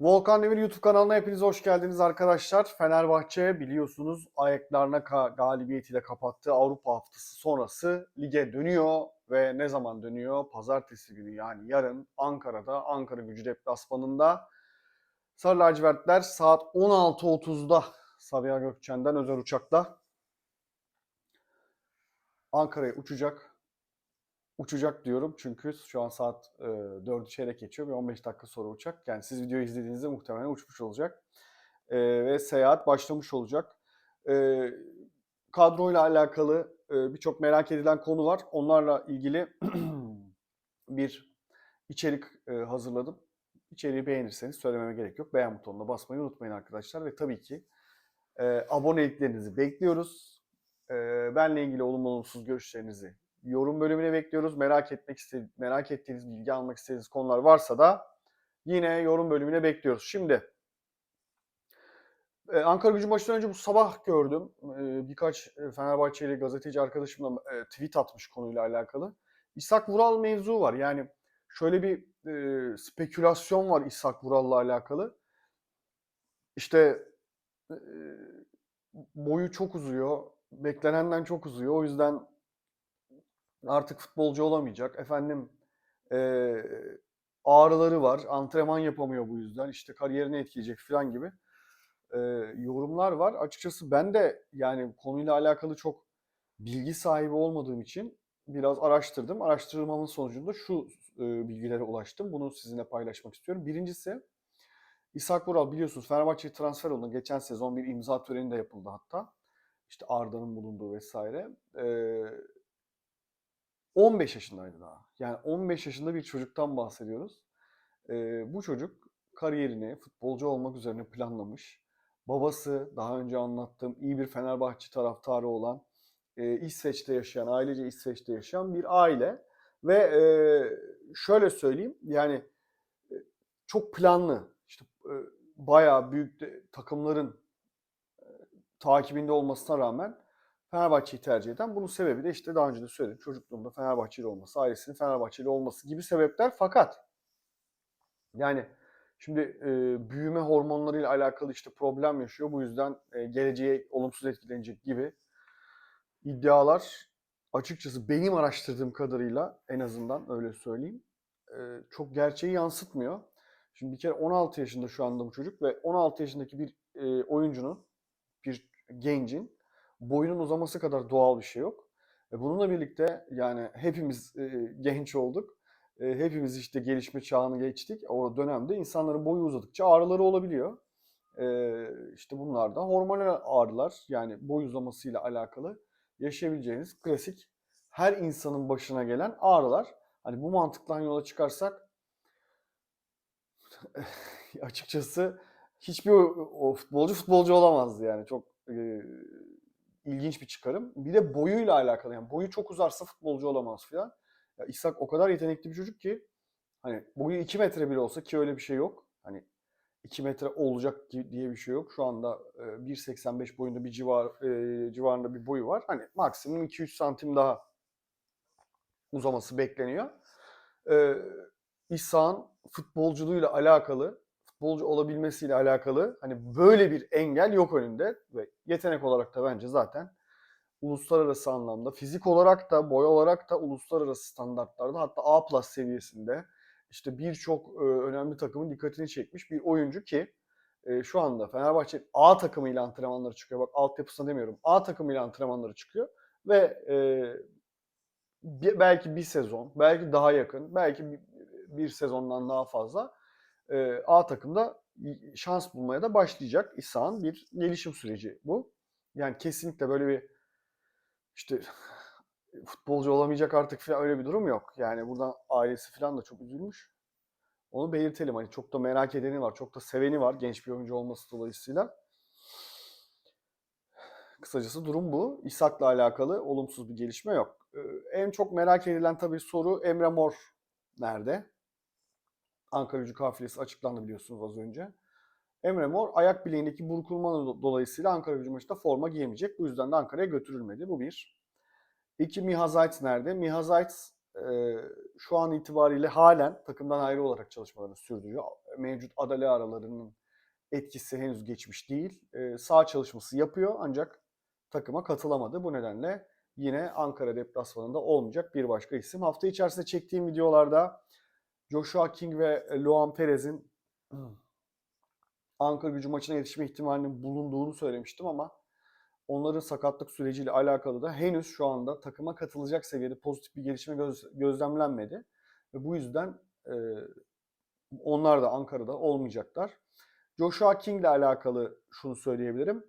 Volkan Demir YouTube kanalına hepiniz hoş geldiniz arkadaşlar. Fenerbahçe biliyorsunuz ayaklarına galibiyetiyle kapattığı Avrupa haftası sonrası lige dönüyor ve ne zaman dönüyor? Pazartesi günü yani yarın Ankara'da Ankara Gücü deplasmanında Sarı lacivertler saat 16.30'da Sabiha Gökçen'den özel uçakla Ankara'ya uçacak. Uçacak diyorum çünkü şu an saat e, 4'ü çeyrek geçiyor ve 15 dakika sonra uçak. Yani siz videoyu izlediğinizde muhtemelen uçmuş olacak. E, ve seyahat başlamış olacak. E, kadroyla alakalı e, birçok merak edilen konu var. Onlarla ilgili bir içerik e, hazırladım. İçeriği beğenirseniz söylememe gerek yok. Beğen butonuna basmayı unutmayın arkadaşlar. Ve tabii ki e, aboneliklerinizi bekliyoruz. E, benle ilgili olumlu olumsuz görüşlerinizi yorum bölümüne bekliyoruz. Merak etmek iste merak ettiğiniz, bilgi almak istediğiniz konular varsa da yine yorum bölümüne bekliyoruz. Şimdi e, Ankara Gücü maçından önce bu sabah gördüm. E, birkaç e, Fenerbahçeli gazeteci arkadaşımla e, tweet atmış konuyla alakalı. İshak Vural mevzu var. Yani şöyle bir e, spekülasyon var İshak Vural'la alakalı. İşte boyu çok uzuyor. Beklenenden çok uzuyor. O yüzden artık futbolcu olamayacak. Efendim e, ağrıları var. Antrenman yapamıyor bu yüzden. İşte kariyerini etkileyecek falan gibi e, yorumlar var. Açıkçası ben de yani konuyla alakalı çok bilgi sahibi olmadığım için biraz araştırdım. Araştırmamın sonucunda şu e, bilgilere ulaştım. Bunu sizinle paylaşmak istiyorum. Birincisi İshak Vural biliyorsunuz Fenerbahçe transfer oldu. Geçen sezon bir imza töreni de yapıldı hatta. İşte Arda'nın bulunduğu vesaire. Ee, 15 yaşındaydı daha. Yani 15 yaşında bir çocuktan bahsediyoruz. Ee, bu çocuk kariyerini futbolcu olmak üzerine planlamış. Babası daha önce anlattığım iyi bir Fenerbahçe taraftarı olan e, İsveç'te yaşayan, ailece İsveç'te yaşayan bir aile. Ve e, şöyle söyleyeyim yani e, çok planlı. İşte e, bayağı büyük de, takımların e, takibinde olmasına rağmen Fenerbahçe'yi tercih eden. Bunun sebebi de işte daha önce de söyledim. Çocukluğumda Fenerbahçeli olması, ailesinin Fenerbahçeli olması gibi sebepler. Fakat yani şimdi e, büyüme hormonlarıyla alakalı işte problem yaşıyor. Bu yüzden e, geleceğe olumsuz etkilenecek gibi iddialar açıkçası benim araştırdığım kadarıyla en azından öyle söyleyeyim e, çok gerçeği yansıtmıyor. Şimdi bir kere 16 yaşında şu anda bu çocuk ve 16 yaşındaki bir e, oyuncunun, bir gencin boyunun uzaması kadar doğal bir şey yok. E, bununla birlikte yani hepimiz e, genç olduk. E, hepimiz işte gelişme çağını geçtik. O dönemde insanların boyu uzadıkça ağrıları olabiliyor. E, işte bunlar da hormonal ağrılar yani boy uzamasıyla alakalı yaşayabileceğiniz klasik her insanın başına gelen ağrılar. Hani bu mantıktan yola çıkarsak açıkçası hiçbir o, o futbolcu futbolcu olamazdı yani çok e, ilginç bir çıkarım. Bir de boyuyla alakalı yani boyu çok uzarsa futbolcu olamaz filan. Ya İshak o kadar yetenekli bir çocuk ki hani boyu 2 metre bile olsa ki öyle bir şey yok. Hani 2 metre olacak diye bir şey yok. Şu anda 1.85 boyunda bir civar e, civarında bir boyu var. Hani maksimum 2-3 santim daha uzaması bekleniyor. Ee, İshak'ın futbolculuğuyla alakalı, futbolcu olabilmesiyle alakalı hani böyle bir engel yok önünde ve yetenek olarak da bence zaten uluslararası anlamda, fizik olarak da, boy olarak da uluslararası standartlarda hatta A plus seviyesinde işte birçok e, önemli takımın dikkatini çekmiş bir oyuncu ki e, şu anda Fenerbahçe A takımıyla antrenmanları çıkıyor. Bak altyapısına demiyorum. A takımıyla antrenmanları çıkıyor ve e, bir, belki bir sezon, belki daha yakın, belki bir, bir sezondan daha fazla e, A takımda şans bulmaya da başlayacak İsa'nın bir gelişim süreci bu. Yani kesinlikle böyle bir işte futbolcu olamayacak artık falan öyle bir durum yok. Yani buradan ailesi falan da çok üzülmüş. Onu belirtelim. Hani çok da merak edeni var, çok da seveni var genç bir oyuncu olması dolayısıyla. Kısacası durum bu. İshak'la alakalı olumsuz bir gelişme yok. En çok merak edilen tabii soru Emre Mor nerede? Ankara gücü kafilesi açıklandı biliyorsunuz az önce. Emre Mor ayak bileğindeki burkulma dolayısıyla Ankara gücü maçında forma giyemeyecek. Bu yüzden de Ankara'ya götürülmedi. Bu bir. İki Miha Zayt nerede? Miha Zayt e, şu an itibariyle halen takımdan ayrı olarak çalışmalarını sürdürüyor. Mevcut adale aralarının etkisi henüz geçmiş değil. E, sağ çalışması yapıyor ancak takıma katılamadı. Bu nedenle yine Ankara deplasmanında olmayacak bir başka isim. Hafta içerisinde çektiğim videolarda Joshua King ve Luan Perez'in Ankara gücü maçına yetişme ihtimalinin bulunduğunu söylemiştim ama onların sakatlık süreciyle alakalı da henüz şu anda takıma katılacak seviyede pozitif bir gelişme göz- gözlemlenmedi. Ve bu yüzden e, onlar da Ankara'da olmayacaklar. Joshua King ile alakalı şunu söyleyebilirim.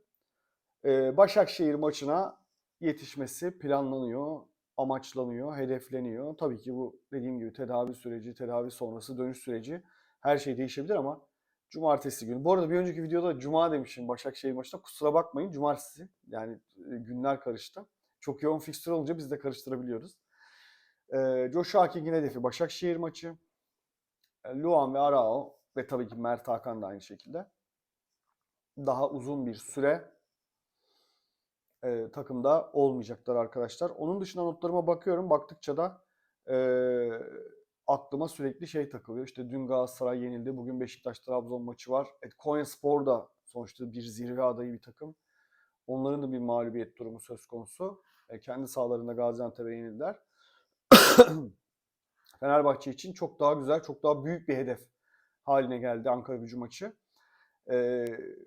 E, Başakşehir maçına yetişmesi planlanıyor, amaçlanıyor, hedefleniyor. Tabii ki bu dediğim gibi tedavi süreci, tedavi sonrası dönüş süreci her şey değişebilir ama Cumartesi günü. Bu arada bir önceki videoda Cuma demişim Başakşehir maçında. Kusura bakmayın. Cumartesi. Yani e, günler karıştı. Çok yoğun fikstür olunca biz de karıştırabiliyoruz. Ee, Joshua King'in hedefi Başakşehir maçı. E, Luan ve Arao ve tabii ki Mert Hakan da aynı şekilde. Daha uzun bir süre e, takımda olmayacaklar arkadaşlar. Onun dışında notlarıma bakıyorum. Baktıkça da e, aklıma sürekli şey takılıyor. İşte dün Galatasaray yenildi. Bugün Beşiktaş-Trabzon maçı var. E, Konyaspor da sonuçta bir zirve adayı bir takım. Onların da bir mağlubiyet durumu söz konusu. E, kendi sahalarında Gaziantep'e yenildiler. Fenerbahçe için çok daha güzel, çok daha büyük bir hedef haline geldi Ankara gücü maçı. E,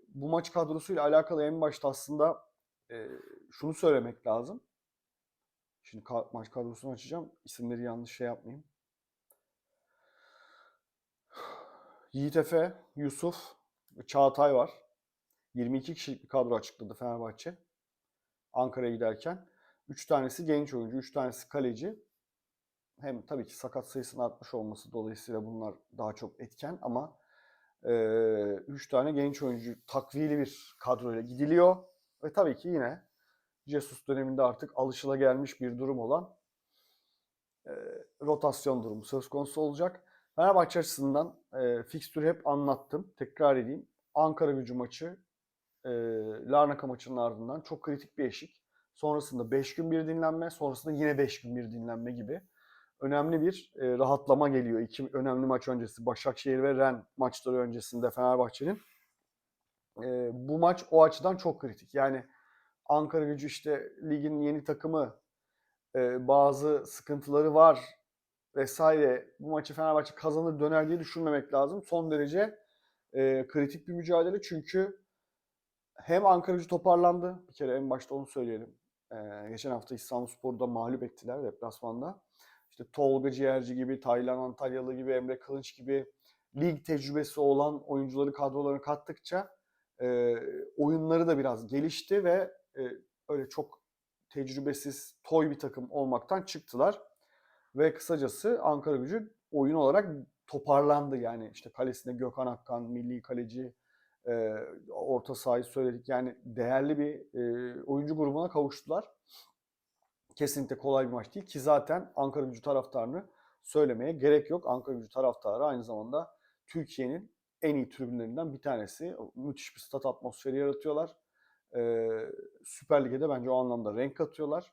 bu maç kadrosuyla alakalı en başta aslında e, şunu söylemek lazım. Şimdi maç kadrosunu açacağım. İsimleri yanlış şey yapmayayım. Yiğit Efe, Yusuf, Çağatay var. 22 kişilik bir kadro açıkladı Fenerbahçe. Ankara'ya giderken. 3 tanesi genç oyuncu, 3 tanesi kaleci. Hem tabii ki sakat sayısının artmış olması dolayısıyla bunlar daha çok etken ama 3 tane genç oyuncu takviyeli bir kadroyla gidiliyor. Ve tabii ki yine Jesus döneminde artık alışılagelmiş bir durum olan e, rotasyon durumu söz konusu olacak. Fenerbahçe açısından e, fikstürü hep anlattım. Tekrar edeyim. Ankara gücü maçı e, Larnaka maçının ardından çok kritik bir eşik. Sonrasında 5 gün bir dinlenme, sonrasında yine 5 gün bir dinlenme gibi önemli bir e, rahatlama geliyor. İki önemli maç öncesi Başakşehir ve Ren maçları öncesinde Fenerbahçe'nin. E, bu maç o açıdan çok kritik. Yani Ankara gücü işte ligin yeni takımı, e, bazı sıkıntıları var vesaire. Bu maçı Fenerbahçe kazanır döner diye düşünmemek lazım. Son derece e, kritik bir mücadele çünkü hem Ankara gücü toparlandı. Bir kere en başta onu söyleyelim. E, geçen hafta İstanbulspor'da mağlup ettiler deplasmanda. İşte Tolga Ciğerci gibi, Taylan Antalyalı gibi, Emre Kılınç gibi lig tecrübesi olan oyuncuları kadrolarına kattıkça e, oyunları da biraz gelişti ve e, öyle çok tecrübesiz, toy bir takım olmaktan çıktılar. Ve kısacası Ankara gücü oyun olarak toparlandı. Yani işte kalesinde Gökhan Akkan, milli kaleci, e, orta sahayı söyledik. Yani değerli bir e, oyuncu grubuna kavuştular. Kesinlikle kolay bir maç değil ki zaten Ankara gücü taraftarını söylemeye gerek yok. Ankara gücü taraftarı aynı zamanda Türkiye'nin en iyi tribünlerinden bir tanesi. Müthiş bir stat atmosferi yaratıyorlar. Ee, Süper Lig'e bence o anlamda renk katıyorlar.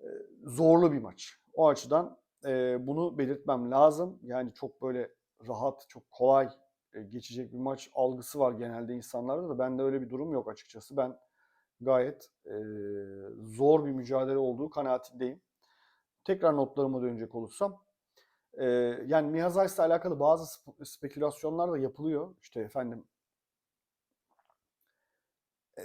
Ee, zorlu bir maç. O açıdan e, bunu belirtmem lazım. Yani çok böyle rahat, çok kolay e, geçecek bir maç algısı var genelde insanlarda da. Bende öyle bir durum yok açıkçası. Ben gayet e, zor bir mücadele olduğu kanaatindeyim. Tekrar notlarıma dönecek olursam. E, yani Miha Zayt'la alakalı bazı sp- spekülasyonlar da yapılıyor. İşte efendim e,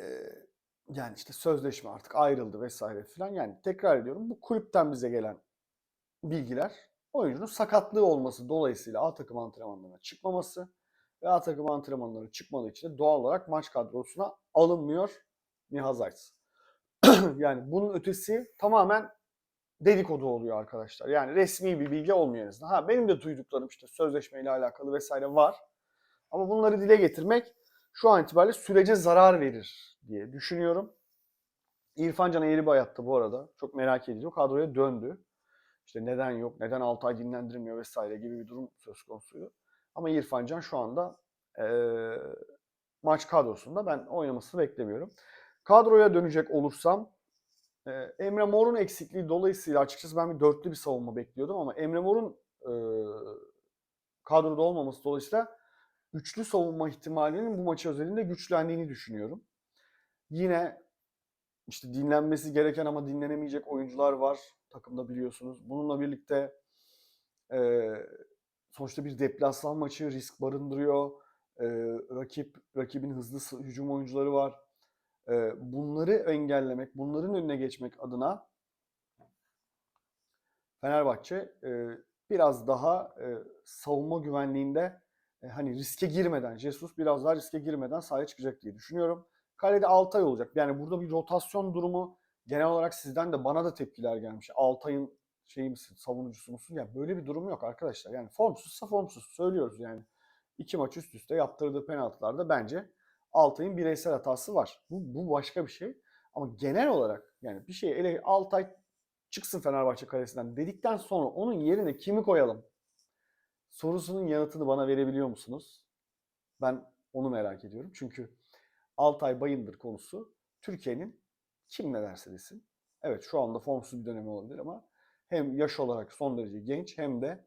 yani işte sözleşme artık ayrıldı vesaire filan. Yani tekrar ediyorum bu kulüpten bize gelen bilgiler oyuncunun sakatlığı olması dolayısıyla A takım antrenmanlarına çıkmaması ve A takım antrenmanlarına çıkmadığı için de doğal olarak maç kadrosuna alınmıyor Miha Zayt. yani bunun ötesi tamamen dedikodu oluyor arkadaşlar. Yani resmi bir bilgi olmuyor en. Ha benim de duyduklarım işte sözleşmeyle alakalı vesaire var. Ama bunları dile getirmek şu an itibariyle sürece zarar verir diye düşünüyorum. İrfan Can Eğribayat'ta bu arada çok merak ediyor. Kadroya döndü. İşte neden yok, neden 6 ay dinlendirilmiyor vesaire gibi bir durum söz konusuydu. Ama İrfan Can şu anda eee, maç kadrosunda ben oynamasını beklemiyorum. Kadroya dönecek olursam Ee, Emre Mor'un eksikliği dolayısıyla açıkçası ben bir dörtlü bir savunma bekliyordum ama Emre Mor'un e, kadroda olmaması dolayısıyla üçlü savunma ihtimalinin bu maçı özelinde güçlendiğini düşünüyorum. Yine işte dinlenmesi gereken ama dinlenemeyecek oyuncular var takımda biliyorsunuz. Bununla birlikte e, sonuçta bir deplasman maçı risk barındırıyor. E, rakip rakibin hızlı hücum oyuncuları var. Bunları engellemek, bunların önüne geçmek adına Fenerbahçe biraz daha savunma güvenliğinde e, hani riske girmeden, Jesus biraz daha riske girmeden sahaya çıkacak diye düşünüyorum. Kalede Altay olacak. Yani burada bir rotasyon durumu genel olarak sizden de bana da tepkiler gelmiş. Altay'ın şey misin, savunucusu musun? Ya böyle bir durum yok arkadaşlar. Yani formsuzsa formsuz söylüyoruz yani. İki maç üst üste yaptırdığı penaltılarda bence Altay'ın bireysel hatası var. Bu, bu başka bir şey. Ama genel olarak yani bir şey ele Altay çıksın Fenerbahçe kalesinden dedikten sonra onun yerine kimi koyalım? Sorusunun yanıtını bana verebiliyor musunuz? Ben onu merak ediyorum. Çünkü Altay Bayındır konusu Türkiye'nin kim ne derse desin. Evet şu anda formsuz bir dönemi olabilir ama hem yaş olarak son derece genç hem de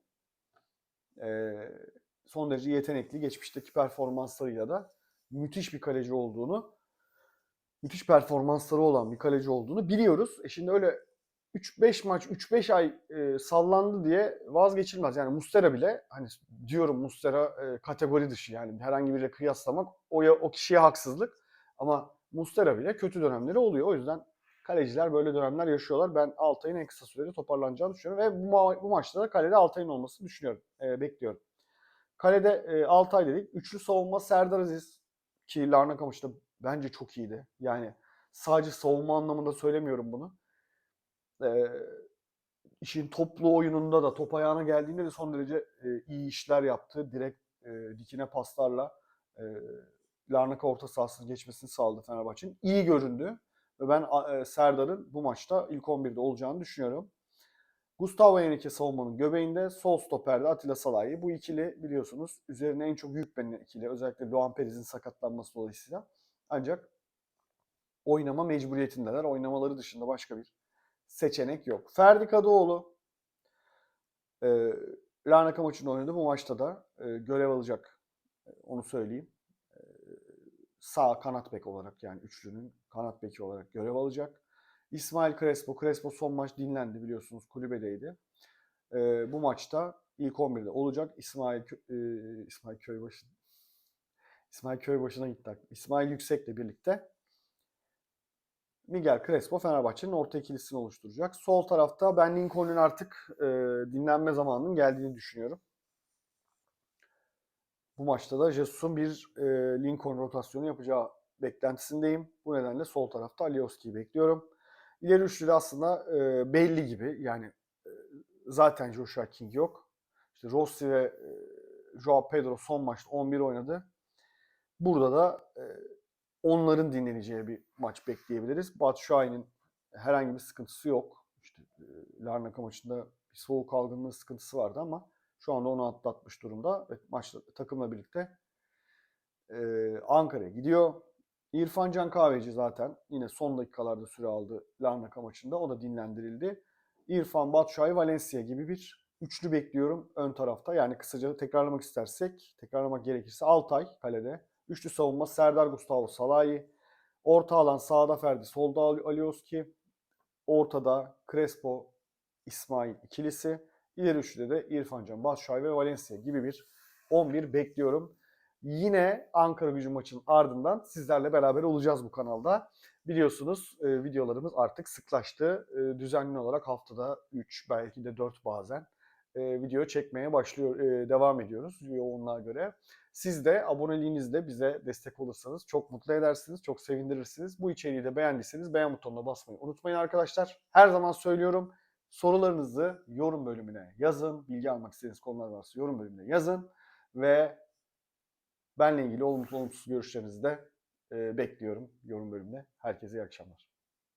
eee, son derece yetenekli geçmişteki performanslarıyla da müthiş bir kaleci olduğunu müthiş performansları olan bir kaleci olduğunu biliyoruz. E şimdi öyle 3-5 maç 3-5 ay e, sallandı diye vazgeçilmez. Yani Mustera bile hani diyorum Mustera e, kategori dışı yani herhangi biriyle kıyaslamak o, o kişiye haksızlık. Ama Mustera bile kötü dönemleri oluyor. O yüzden kaleciler böyle dönemler yaşıyorlar. Ben Altay'ın en kısa sürede toparlanacağını düşünüyorum ve bu, ma- bu maçta da kalede Altay'ın olmasını düşünüyorum. e, bekliyorum. Kalede e, Altay dedik. Üçlü savunma Serdar Aziz ki Larnakamış'ta bence çok iyiydi. Yani sadece savunma anlamında söylemiyorum bunu. Ee, işin toplu oyununda da top ayağına geldiğinde de son derece e, iyi işler yaptı. Direkt e, dikine paslarla e, Larnaka orta sahasını geçmesini sağladı Fenerbahçe'nin. İyi göründü ve ben e, Serdar'ın bu maçta ilk 11'de olacağını düşünüyorum. Gustavo Henrique savunmanın göbeğinde, sol stoperde Atilla Salahi. Bu ikili biliyorsunuz üzerine en çok yük binen ikili. Özellikle Doğan Periz'in sakatlanması dolayısıyla. Ancak oynama mecburiyetindeler. Oynamaları dışında başka bir seçenek yok. Ferdi Kadıoğlu e, Larnaka maçında oynadı. Bu maçta da e, görev alacak. E, onu söyleyeyim. E, sağ kanat bek olarak yani üçlünün kanat beki olarak görev alacak. İsmail Crespo. Crespo son maç dinlendi biliyorsunuz kulübedeydi. E, bu maçta ilk 11'de olacak. İsmail e, İsmail Köybaşı İsmail Köybaşı'na gitti. İsmail Yüksek'le birlikte Miguel Crespo Fenerbahçe'nin orta ikilisini oluşturacak. Sol tarafta ben Lincoln'un artık e, dinlenme zamanının geldiğini düşünüyorum. Bu maçta da Jesus'un bir e, Lincoln rotasyonu yapacağı beklentisindeyim. Bu nedenle sol tarafta Alioski'yi bekliyorum. İleri üçlüde aslında e, belli gibi. Yani e, zaten Joshua King yok. İşte Rossi ve e, Joao Pedro son maçta 11 oynadı. Burada da e, onların dinleneceği bir maç bekleyebiliriz. Batu Şahin'in herhangi bir sıkıntısı yok. İşte e, Larnaka maçında bir soğuk algınlığı sıkıntısı vardı ama şu anda onu atlatmış durumda ve maçla takımla birlikte e, Ankara'ya gidiyor. İrfan Can Kahveci zaten yine son dakikalarda süre aldı Larnaka maçında. O da dinlendirildi. İrfan, Batshuayi, Valencia gibi bir üçlü bekliyorum ön tarafta. Yani kısaca tekrarlamak istersek, tekrarlamak gerekirse Altay kalede. Üçlü savunma Serdar Gustavo Salahi. Orta alan sağda Ferdi, solda Ali- Alioski. Ortada Crespo, İsmail ikilisi. İleri üçlüde de İrfan Can, Batshuayi ve Valencia gibi bir 11 bekliyorum. Yine Ankara gücü maçının ardından sizlerle beraber olacağız bu kanalda. Biliyorsunuz e, videolarımız artık sıklaştı. E, düzenli olarak haftada 3 belki de 4 bazen e, video çekmeye başlıyor, e, devam ediyoruz yoğunluğa göre. Siz de aboneliğinizle bize destek olursanız çok mutlu edersiniz, çok sevindirirsiniz. Bu içeriği de beğendiyseniz beğen butonuna basmayı unutmayın arkadaşlar. Her zaman söylüyorum sorularınızı yorum bölümüne yazın. Bilgi almak istediğiniz konular varsa yorum bölümüne yazın. Ve benle ilgili olumsuz olumsuz görüşlerinizi de bekliyorum yorum bölümüne. Herkese iyi akşamlar.